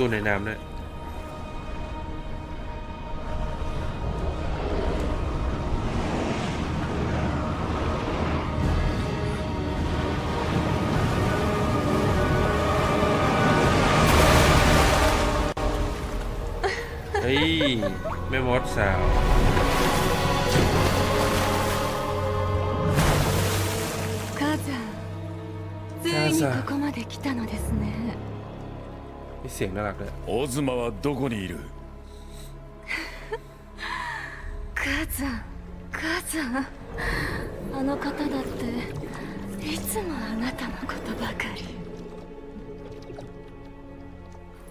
สู้ในน้ำด้วยเฮ้ยแม่มดสาว 母さんついにここまで来たのですね มี เสียงน่ารักเลย オズマはどこにいる母さん母さんあの方だっていつもあなたのことばかり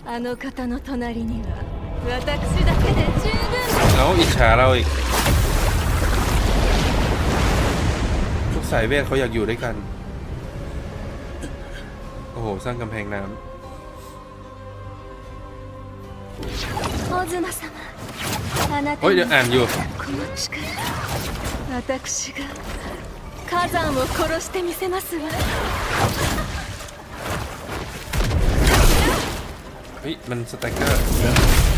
あの方の隣には私だけで十分 แล้วอิจฉาเราอีกพวกสายเวทเขาอยากอยู่ด้วยกัน โอ้โห สร้างกำแพงน้ オズマ様あなำโอ้ย たの เดี๋ยวอ่านอยู่ この力私が火山を殺してみせますわ เฮ้ย มันสแต็กเกอร์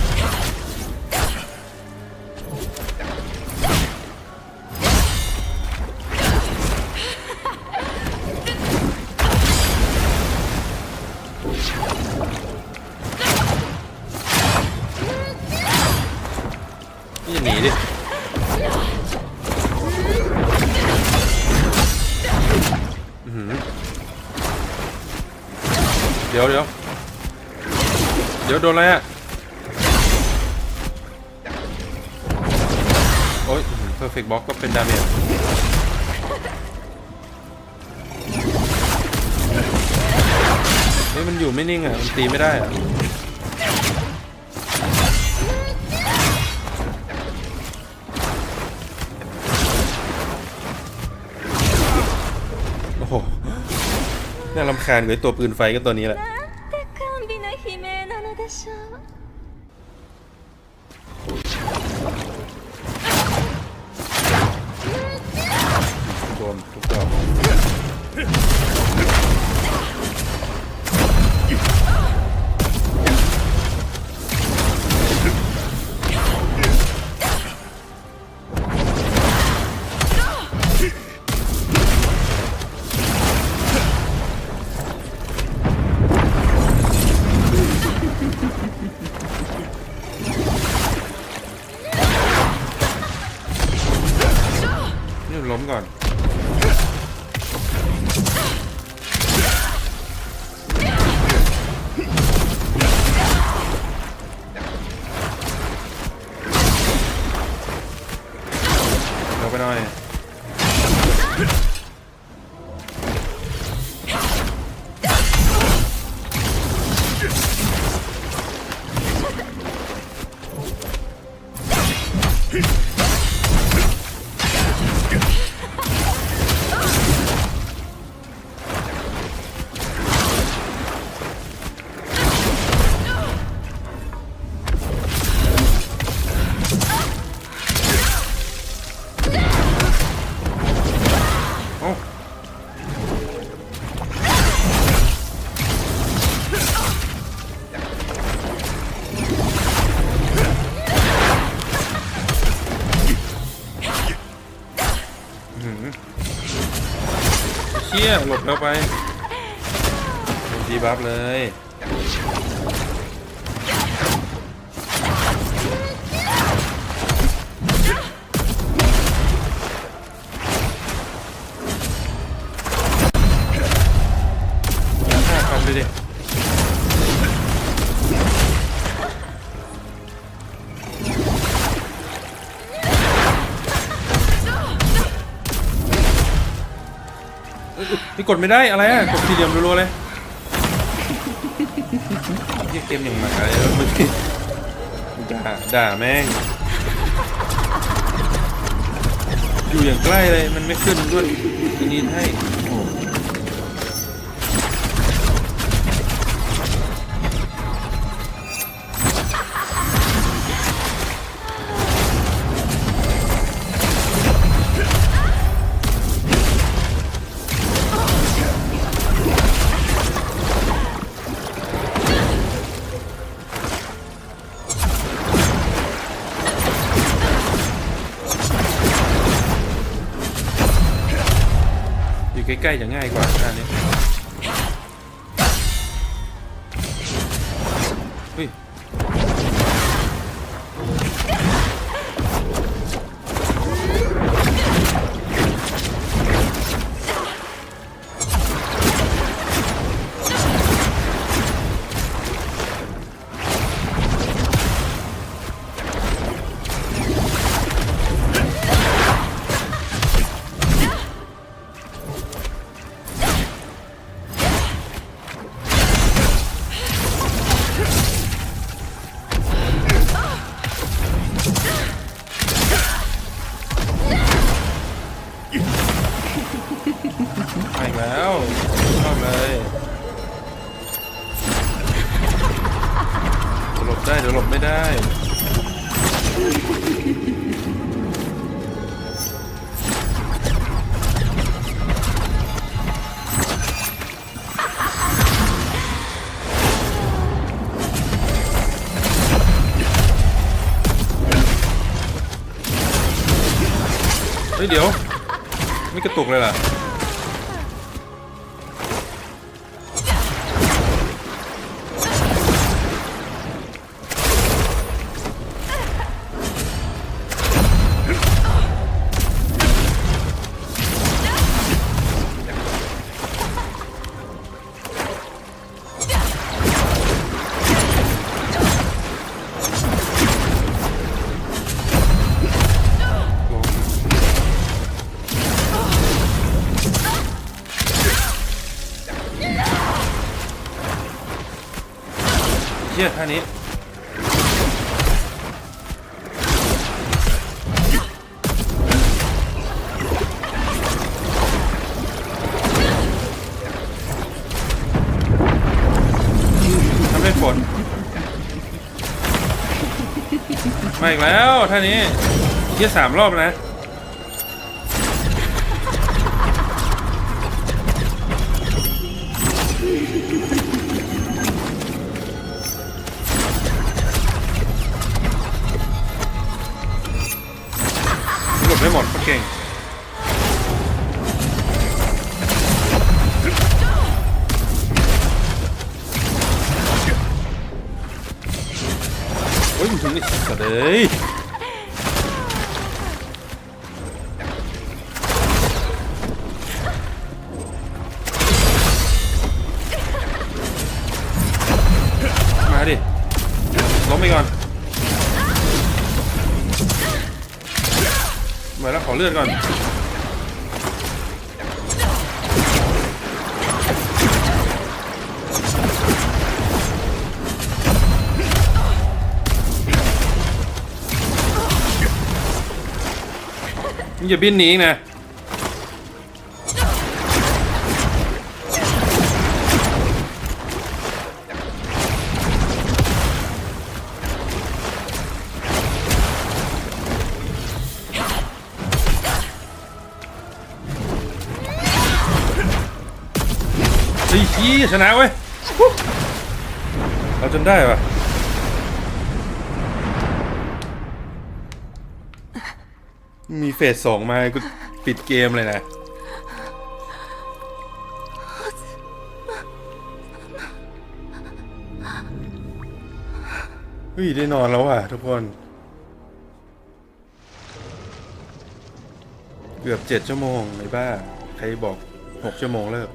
เดี๋ยวเดี๋ยวเดี๋ยวโดนอะไรอะโอ้ยเพอร์เฟกต์บ็อกก็เป็นดาเมจเฮ้ยมันอยู่ไม่นิ่งอะ มันตีไม่ได้อะำคาญกว่ตัวปืนไฟก็ตัวนี้แหละทุกดอ ล้มก่อนเดี๋ยวไปหน่อย ยหลบแล้วไปโดนดีบัฟเลย นี่กดไม่ได้อะไรอะกดสี่เหลี่ยมรัวๆเลยเกมอย่างหมาเลยมึงด่าด่าแม่งอยู่อย่างใกล้เลยมันไม่ขึ้นด้วยทีนี้ให้ ใกล้ๆจะง่ายกว่าท่านี้เฮ้ย ได้เดี๋ยวหลบไม่ได้เฮ้ยเดี๋ยว ไม่กระตุกเลยล่ะ เชี่ยท่านี้ทำให้ฝนมาอีกแล้วท่านี้เชี่สามรอบนะ นี่สัตว์เลยมาดิล้มไปก่อนมาแล้วขอเลือดก่อน มึงอย่าบินหนีอีกนะไอ้ขี้ชนะเว้ย เอาจนได้ปะ มีเฟสสองมากูปิดเกมเลยนะ เฮ้ย ได้นอนแล้วอะทุกคน เกือบเจ็ดชั่วโมงไอ้บ้า ใครบอกหกชั่วโมงเลิก